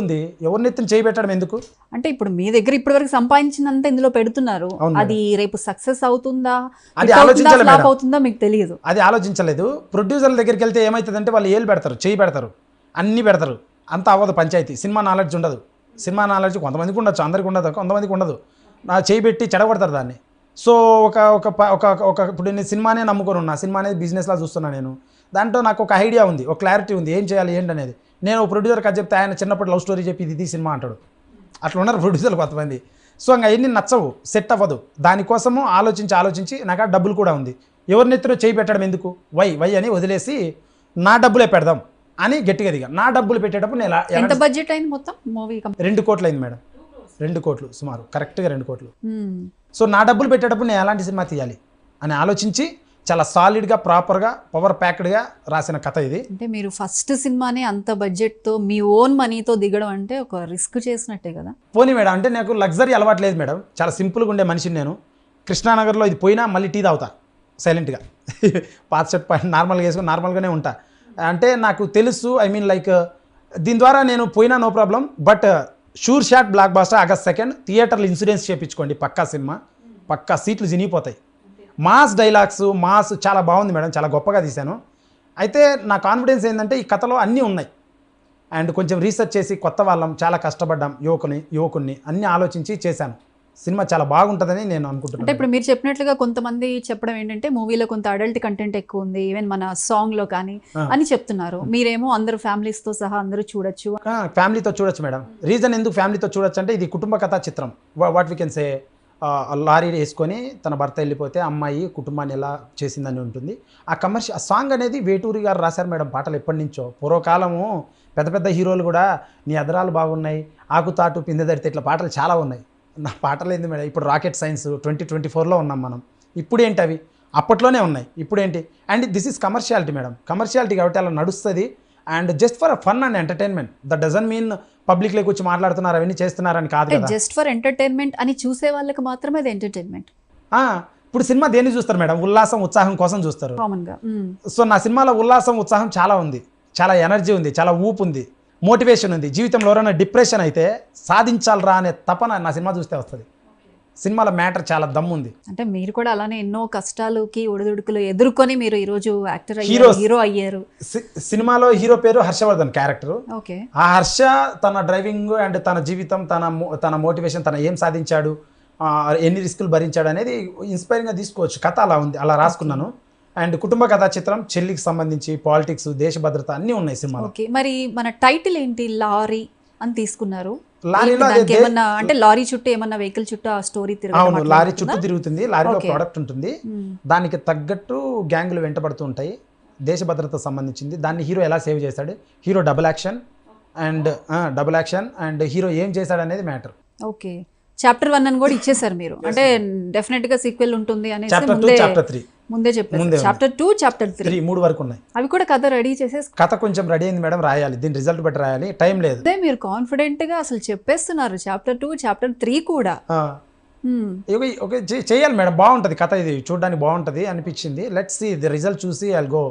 ఉంది. ఎవరిని ఎత్తున చేయి పెట్టడం ఎందుకు? అంటే ఇప్పుడు మీ దగ్గర ఇప్పటి వరకు సంపాదించినంత ఇందులో పెడుతున్నారు. అది రేపు సక్సెస్ అవుతుందా? అది hit అవుతుందా మీకు తెలియదు అది ఆలోచించలేదు. ప్రొడ్యూసర్ల దగ్గరికి వెళ్తే ఏమవుతుందంటే వాళ్ళు ఏళ్ళు పెడతారు చేయి పెడతారు అన్నీ పెడతారు. అంత అవ్వదు పంచాయతీ. సినిమా నాలెడ్జ్ ఉండదు. సినిమా నాలెడ్జ్ కొంతమందికి ఉండొచ్చు అందరికి ఉండదు కొంతమందికి ఉండదు. నా చేయి పెట్టి చెడగొడతారు దాన్ని. సో ఒక ఒక ఒక ఒక ఇప్పుడు నేను సినిమానే నమ్ముకొని ఉన్నా సినిమా అనేది బిజినెస్లా చూస్తున్నా నేను. దాంట్లో నాకు ఒక ఐడియా ఉంది ఒక క్లారిటీ ఉంది ఏం చేయాలి ఏంటి అనేది. నేను ఒక ప్రొడ్యూసర్కి అది చెప్తే ఆయన చిన్నప్పటి లవ్ స్టోరీ చెప్పి ఇది సినిమా అంటాడు. అట్లా ఉన్నారు ప్రొడ్యూసర్లు కొంతమంది. సో ఇంకా అవన్నీ నచ్చవు సెట్ అవ్వదు. దానికోసము ఆలోచించి ఆలోచించి నాకు డబ్బులు కూడా ఉంది. ఎవరిని ఎత్తున చేయి పెట్టడం ఎందుకు? వై వై అని వదిలేసి నా డబ్బులే పెడదాం అని గట్టిగా దిగా. నా డబ్బులు పెట్టేటప్పుడు నేను ఎంత బడ్జెట్ అయింది మొత్తం? మూవీ రెండు కోట్లు అయింది మేడం. రెండు కోట్లు సుమారు. కరెక్ట్గా రెండు కోట్లు. సో నా డబ్బులు పెట్టేటప్పుడు నేను ఎలాంటి సినిమా తీయాలి అని ఆలోచించి చాలా సాలిడ్గా ప్రాపర్గా పవర్ ప్యాక్డ్గా రాసిన కథ ఇది. అంటే మీరు ఫస్ట్ సినిమానే అంత బడ్జెట్తో మీ ఓన్ మనీతో దిగడం అంటే ఒక రిస్క్ చేసినట్టే కదా? పోనీ మేడం అంటే నాకు లగ్జరీ అలవాటు లేదు మేడం. చాలా సింపుల్గా ఉండే మనిషిని నేను. కృష్ణానగర్లో ఇది పోయినా మళ్ళీ టీ తాగుతా సైలెంట్గా పాత షర్ట్ నార్మల్గా వేసుకొని నార్మల్గానే ఉంటా. అంటే నాకు తెలుసు ఐ మీన్ లైక్ దీని ద్వారా నేను పోయినా no problem but sure shot blockbuster August second థియేటర్లు ఇన్సూరెన్స్ చేయించుకోండి పక్కా సినిమా. పక్కా సీట్లు చినిగిపోతాయి మాస్ డైలాగ్స్ మాస్ చాలా బాగుంది మేడం చాలా గొప్పగా తీశాను. అయితే నా కాన్ఫిడెన్స్ ఏంటంటే ఈ కథలో అన్నీ ఉన్నాయి. అండ్ కొంచెం రీసెర్చ్ చేసి కొత్త వాళ్ళం చాలా కష్టపడ్డాం యువకుని యువకుని అన్నీ ఆలోచించి చేశాను. సినిమా చాలా బాగుంటుందని నేను అంటే అనుకుంటున్నాను ఇప్పుడు మీరు చెప్పినట్లుగా కొంతమంది చెప్పడం ఏంటంటే మూవీలో కొంత అడల్ట్ కంటెంట్ ఎక్కువ ఉంది ఈవెన్ మన సాంగ్లో కానీ. అని చెప్తున్నారు. మీరేమో అందరు ఫ్యామిలీస్తో సహా అందరూ చూడొచ్చు. ఫ్యామిలీతో చూడొచ్చు మేడం. రీజన్ ఎందుకు ఫ్యామిలీతో చూడొచ్చు అంటే ఇది కుటుంబ కథా చిత్రం. What we can say lorry వేసుకొని తన భర్త వెళ్ళిపోతే అమ్మాయి కుటుంబాన్ని ఎలా చేసిందని ఉంటుంది. ఆ కమర్షియల్ ఆ సాంగ్ అనేది వేటూరి గారు రాశారు మేడం పాటలు ఎప్పటి నుంచో. పూర్వకాలము పెద్ద పెద్ద హీరోలు కూడా నీ అదరాలు బాగున్నాయి ఆకుతాటు పిందెదడితే ఇట్లా పాటలు చాలా ఉన్నాయి. నా పాటలు ఏంది మేడం ఇప్పుడు రాకెట్ సైన్స్ ట్వంటీ ట్వంటీ ఫోర్లో ఉన్నాం మనం. ఇప్పుడు ఏంటి అవి? అప్పట్లోనే ఉన్నాయి. ఇప్పుడు ఏంటి? And this is commerciality madam. Commerciality కాబట్టి అలా నడుస్తుంది. And just for fun and entertainment. That doesn't mean పబ్లిక్లోకి వచ్చి మాట్లాడుతున్నారు అవన్నీ చేస్తున్నారని కాదు జస్ట్ ఫర్ ఎంటర్టైన్మెంట్ అని చూసే వాళ్ళకి మాత్రమే అది ఎంటర్టైన్మెంట్. ఇప్పుడు సినిమా దేన్ని చూస్తారు మేడం? ఉల్లాసం ఉత్సాహం కోసం చూస్తారు. సో నా సినిమాలో ఉల్లాసం ఉత్సాహం చాలా ఉంది. చాలా ఎనర్జీ ఉంది చాలా ఊపు ఉంది మోటివేషన్ ఉంది. జీవితంలో ఎవరైనా డిప్రెషన్ అయితే సాధించాలరా అనే తపన నా సినిమా చూస్తే వస్తుంది. సినిమాలో మ్యాటర్ చాలా దమ్ము ఉంది. అంటే మీరు కూడా అలానే ఎన్నో కష్టాలకి ఒడిదుడుకులు ఎదుర్కొని మీరు ఈ రోజు యాక్టర్ అయ్యారు Heroes. హీరో అయ్యారు. సినిమాలో హీరో పేరు హర్షవర్ధన్ క్యారెక్టర్. ఓకే. ఆ హర్ష తన డ్రైవింగ్ అండ్ తన జీవితం తన తన మోటివేషన్ తన ఏం సాధించాడు ఎన్ని రిస్కులు భరించాడు అనేది ఇన్స్పైరింగ్గా తీసుకోవచ్చు. కథ అలా ఉంది అలా రాసుకున్నాను. అండ్ కుటుంబ కథా చిత్రం చెల్లికి సంబంధించి పాలిటిక్స్ దేశ భద్రత అన్నీ ఉన్నాయి సినిమాలో. ఓకే. మరి మన టైటిల్ ఏంటి? లారీ అని తీసుకున్నారు. లారీలో ఏమన్నా అంటే లారీ చుట్టూ ఏమన్నా వెహికల్ చుట్టూ ఆ స్టోరీ అవును లారీ చుట్టూ తిరుగుతుంది. లారీలో. ప్రోడక్ట్ ఉంటుంది. దానికి తగ్గట్టు గ్యాంగులు వెంటబడుతూ ఉంటాయి. దేశ భద్రత సంబంధించింది. దాన్ని హీరో ఎలా సేవ్ చేశాడు hero double action and double action and hero ఏం చేశాడు అనేది మ్యాటర్ ఓకే. చాప్టర్ వన్ అని కూడా ఇచ్చేసారు మీరు. అంటే డెఫినెట్గా సీక్వెల్ ఉంటుంది అనేసి చాప్టర్ టూ ముందే చాప్టర్ త్రీ ముందే చెప్పారు. చాప్టర్ టూ చాప్టర్ త్రీ మూడు వరకు ఉన్నాయి. అవి కూడా కథ రెడీ చేసేసి కథ కొంచెం రెడీ అయింది మేడం రాయాలి. దీని రిజల్ట్ బట్టి రాయాలి. టైం లేదు. అదే మీరు కాన్ఫిడెంట్గా అసలు చెప్పేస్తున్నారు. చాప్టర్ టూ చాప్టర్ త్రీ కూడా. చేయాలి మేడం. బాగుంటుంది కథ ఇది. చూడడానికి బాగుంటుంది అనిపించింది. లెట్స్ సి ది రిజల్ట్ చూసి ఐ గో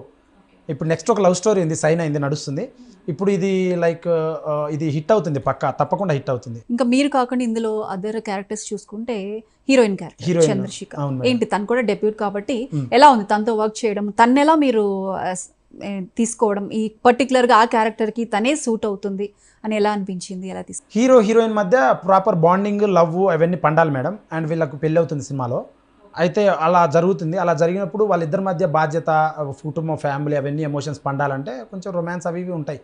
ఇప్పుడు నెక్స్ట్ ఒక లవ్ స్టోరీ ఉంది సైన్ అయింది నడుస్తుంది. ఇప్పుడు ఇది లైక్ ఇది హిట్ అవుతుంది పక్కా తప్పకుండా హిట్ అవుతుంది. ఇంకా మీరు కాకుండా ఇందులో అదర్ క్యారెక్టర్స్ చూసుకుంటే హీరోయిన్ క్యారెక్టర్ Heroine. చంద్రశిఖ అవును మేడం. ఏంటి? తను కూడా డెబ్యూట్ కాబట్టి. ఎలా ఉంది? తనతో వర్క్ చేయడం తను ఎలా మీరు తీసుకోవడం? ఈ పర్టికులర్గా ఆ క్యారెక్టర్కి తనే సూట్ అవుతుంది అని ఎలా అనిపించింది? ఎలా తీసుకు హీరో హీరోయిన్ మధ్య ప్రాపర్ బాండింగ్ లవ్ అవన్నీ పండాలి మేడం. అండ్ వీళ్ళకు పెళ్ళి అవుతుంది సినిమాలో. అయితే అలా జరుగుతుంది. అలా జరిగినప్పుడు వాళ్ళిద్దరి మధ్య బాధ్యత కుటుంబం ఫ్యామిలీ అవన్నీ ఎమోషన్స్ పండాలంటే కొంచెం రొమాన్స్ అవి ఇవి ఉంటాయి.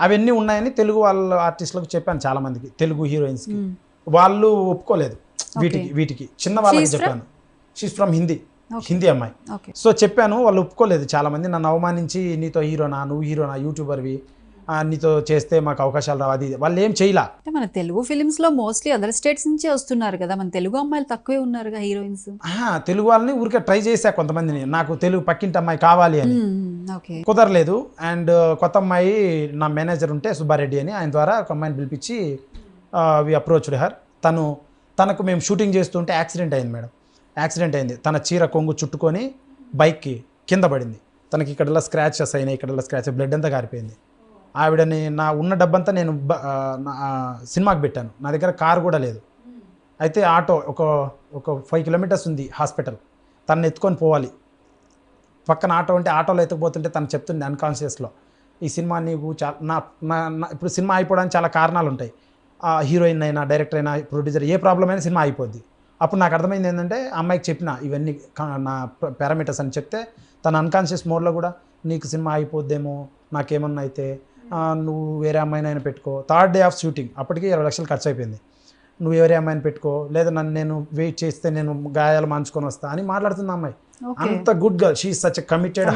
అవన్నీ ఉన్నాయని తెలుగు వాళ్ళ ఆర్టిస్టులకు చెప్పాను చాలా మందికి తెలుగు హీరోయిన్స్కి. వాళ్ళు ఒప్పుకోలేదు వీటికి వీటికి. చిన్న వాళ్ళకి? చెప్పాను. షీస్ ఫ్రమ్ హిందీ హిందీ అమ్మాయి. సో చెప్పాను వాళ్ళు ఒప్పుకోలేదు చాలా మంది నన్ను అవమానించి నీతో హీరోనా నువ్వు హీరోనా యూట్యూబర్వి ఆ, నీతో చేస్తే మాకు అవకాశాలు రావు. అది. వాళ్ళు ఏం చేయలా మన తెలుగు ఫిలిమ్స్లో మోస్ట్లీ అదర్ స్టేట్స్ నుంచే వస్తున్నారు కదా. మన తెలుగు అమ్మాయిలు తక్కువే ఉన్నారుగా హీరోయిన్స్ తెలుగు వాళ్ళని ఊరికే ట్రై చేశా కొంతమందిని. నాకు తెలుగు పక్కింటి అమ్మాయి కావాలి అని. కుదరలేదు. అండ్ కొత్త అమ్మాయి నా మేనేజర్ ఉంటే సుబ్బారెడ్డి అని ఆయన ద్వారా ఒక అమ్మాయిని పిలిపించి వి అప్రోచ్డ్ హర్ తను తనకు మేము షూటింగ్ చేస్తుంటే యాక్సిడెంట్ అయింది మేడం. యాక్సిడెంట్ అయింది. తన చీర కొంగు చుట్టుకొని బైక్కి కింద పడింది. తనకి ఇక్కడలా స్క్రాచెస్ అయినాయి ఇక్కడలా స్క్రాచ్ బ్లడ్ అంతా కారిపోయింది ఆవిడని నా ఉన్న డబ్బంతా నేను బ- నా సినిమాకి పెట్టాను. నా దగ్గర కారు కూడా లేదు. అయితే ఆటో ఒక ఒక ఫైవ్ కిలోమీటర్స్ ఉంది హాస్పిటల్. తను ఎత్తుకొని పోవాలి. పక్కన ఆటో ఉంటే ఆటోలో ఎత్తుకుపోతుంటే తను చెప్తుంది అన్కాన్షియస్లో ఈ సినిమా నీకు చాలా నా నా నా- ఇప్పుడు సినిమా అయిపోవడానికి చాలా కారణాలు ఉంటాయి ఆ హీరోయిన్ అయినా డైరెక్టర్ అయినా ప్రొడ్యూసర్ ఏ ప్రాబ్లం అయినా సినిమా అయిపోద్ది. అప్పుడు నాకు అర్థమైంది ఏంటంటే అమ్మాయికి చెప్పిన ఇవన్నీ నా పారామీటర్స్ అని చెప్తే తన అన్కాన్షియస్ మోడ్లో కూడా నీకు సినిమా అయిపోద్దేమో నాకేమన్నా అయితే నువ్వు వేరే అమ్మాయినైనా పెట్టుకో. థర్డ్ డే ఆఫ్ షూటింగ్ అప్పటికి ఇరవై లక్షలు ఖర్చు అయిపోయింది నువ్వు వేరే అమ్మాయిని పెట్టుకో. లేదా నన్ను నేను వెయిట్ చేస్తే నేను గాయాలు మార్చుకొని వస్తా అని మాట్లాడుతుంది అమ్మాయి. అంత good girl she such committed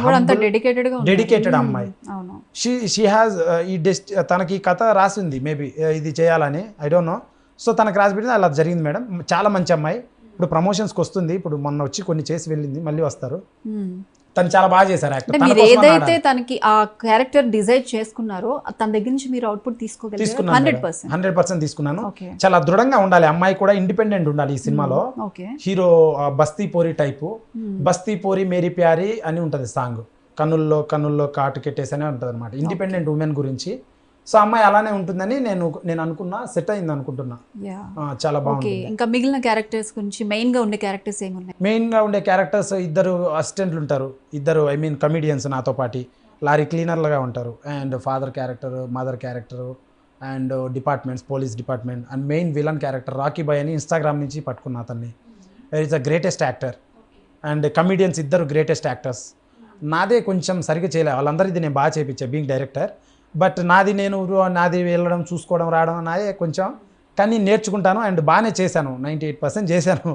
dedicated. అమ్మాయి. షీ షీ హ్యాస్ ఈ డెస్ట్ తనకి ఈ కథ రాసింది మేబీ ఇది చేయాలని. ఐ డోంట్ నో సో తనకు రాసి పెట్టింది అలా జరిగింది మేడం. చాలా మంచి అమ్మాయి. ఇప్పుడు ప్రమోషన్స్కి వస్తుంది ఇప్పుడు మొన్న వచ్చి కొన్ని చేసి వెళ్ళింది. మళ్ళీ వస్తారు. మ్మ్. తను చాలా బాగా చేశారు యాక్టర్. మీరు ఏదైతే తనకి ఆ క్యారెక్టర్ డిజైన్ చేసుకున్నారో తన దగ్గర నుంచి మీరు output తీసుకోగలిగారు? Hundred percent. Hundred percent తీసుకున్నాను. చాలా దృఢంగా ఉండాలి. అమ్మాయి కూడా ఇండిపెండెంట్ ఉండాలి ఈ సినిమాలో. హీరో బస్తీ పోరి టైపు. బస్తీ పోరి మేరీ ప్యారీ అని ఉంటుంది సాంగ్. కన్నుల్లో కన్నుల్లో కాటు కెట్టేసి అని ఉంటుంది అనమాట ఇండిపెండెంట్ ఉమెన్ గురించి. సో అమ్మాయి అలానే ఉంటుందని నేను నేను అనుకున్నా సెట్ అయింది అనుకుంటున్నా. చాలా బాగుంది. ఇంకా మిగిలిన క్యారెక్టర్స్ గురించి మెయిన్గా ఉండే క్యారెక్టర్స్ ఏమున్నాయి? మెయిన్గా ఉండే క్యారెక్టర్స్ ఇద్దరు అసిస్టెంట్లు ఉంటారు. ఇద్దరు ఐ మీన్ కమిడియన్స్ నాతో పాటి. లారీ క్లీనర్లుగా ఉంటారు. And father character mother character and departments police department and main villain character Rocky boy అని ఇన్స్టాగ్రామ్ నుంచి పట్టుకున్న అతన్ని. Is the greatest actor and comedians ఇద్దరు గ్రేటెస్ట్ యాక్టర్స్ నాదే కొంచెం సరిగ్గా చేయలే. వాళ్ళందరిది నేను బాగా చేయించా బీయింగ్ డైరెక్టర్ బట్ నాది నేను నాది వెళ్ళడం చూసుకోవడం రావడం నాదే కొంచెం కానీ నేర్చుకుంటాను అండ్ బాగానే చేశాను. నైంటీ ఎయిట్ పర్సెంట్ చేశాను.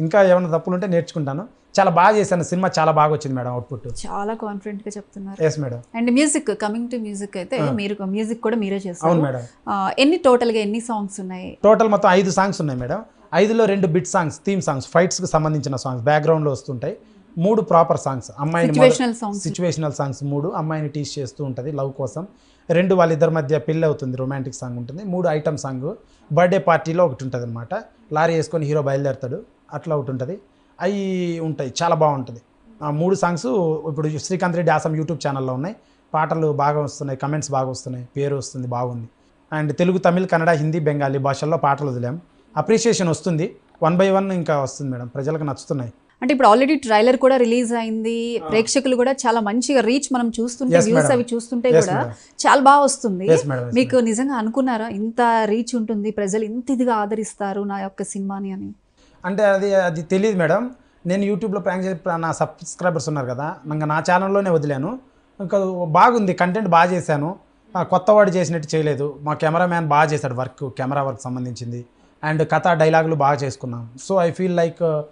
ఇంకా ఏమైనా తప్పులు ఉంటే నేర్చుకుంటాను. చాలా బాగా చేశాను. సినిమా చాలా బాగా వచ్చింది మేడం అవుట్పుట్ చాలా కాన్ఫిడెంట్గా చెప్తున్నారు. Yes madam and music coming to music అయితే మీరు మ్యూజిక్ కూడా మీరే అవును చేస్తారు మేడం. ఆ, ఎన్ని టోటల్గా ఎన్ని సాంగ్స్ ఉన్నాయి? టోటల్ మొత్తం ఐదు సాంగ్స్ ఉన్నాయి మేడం. ఐదులో రెండు బిట్ సాంగ్స్ థీమ్ సాంగ్స్ ఫైట్స్కి సంబంధించిన సాంగ్స్ బ్యాక్గ్రౌండ్లో వస్తుంటాయి. మూడు ప్రాపర్ సాంగ్స్. అమ్మాయిని సిచ్యువేషనల్ సాంగ్స్ సిచ్యువేషనల్ సాంగ్స్ మూడు అమ్మాయిని టీచ్ చేస్తూ ఉంటుంది లవ్ కోసం. రెండు వాళ్ళిద్దరి మధ్య పెళ్ళి అవుతుంది రొమాంటిక్ సాంగ్ ఉంటుంది. మూడు ఐటమ్ సాంగ్ బర్త్డే పార్టీలో ఒకటి ఉంటుంది అనమాట లారీ వేసుకొని హీరో బయలుదేరుతాడు అట్లా ఒకటి ఉంటుంది. అవి ఉంటాయి చాలా బాగుంటుంది. ఆ మూడు సాంగ్స్ ఇప్పుడు శ్రీకాంత్ రెడ్డి ఆసం యూట్యూబ్ ఛానల్లో ఉన్నాయి. పాటలు బాగా వస్తున్నాయి కమెంట్స్ బాగా వస్తున్నాయి పేరు వస్తుంది బాగుంది. అండ్ తెలుగు తమిళ్ కన్నడ హిందీ బెంగాలీ భాషల్లో పాటలు వదిలాం. అప్రిషియేషన్ వస్తుంది. వన్ బై వన్ ఇంకా వస్తుంది మేడం. ప్రజలకు నచ్చుతున్నాయి. అంటే ఇప్పుడు ఆల్రెడీ ట్రైలర్ కూడా రిలీజ్ అయింది. ప్రేక్షకులు కూడా చాలా మంచిగా రీచ్ మనం చూస్తుంటే వ్యూస్. అవి చూస్తుంటే కూడా. చాలా బాగా వస్తుంది. మీకు నిజంగా అనుకున్నారా? ఇంత రీచ్ ఉంటుంది ప్రజలు ఇంత ఇదిగా ఆదరిస్తారు నా యొక్క సినిమాని అని? అంటే అది అది తెలియదు మేడం నేను యూట్యూబ్లో ప్రాంక్ చేసి నా సబ్స్క్రైబర్స్ ఉన్నారు కదా ఇంకా నా ఛానల్లోనే వదిలాను. ఇంకా బాగుంది కంటెంట్ బాగా చేశాను. ఆ, కొత్త వాడు చేసినట్టు చేయలేదు. మా కెమెరామ్యాన్ బాగా చేశాడు వర్క్ కెమెరా వర్క్ సంబంధించింది. అండ్ కథ డైలాగులు బాగా చేసుకున్నాం. So I feel like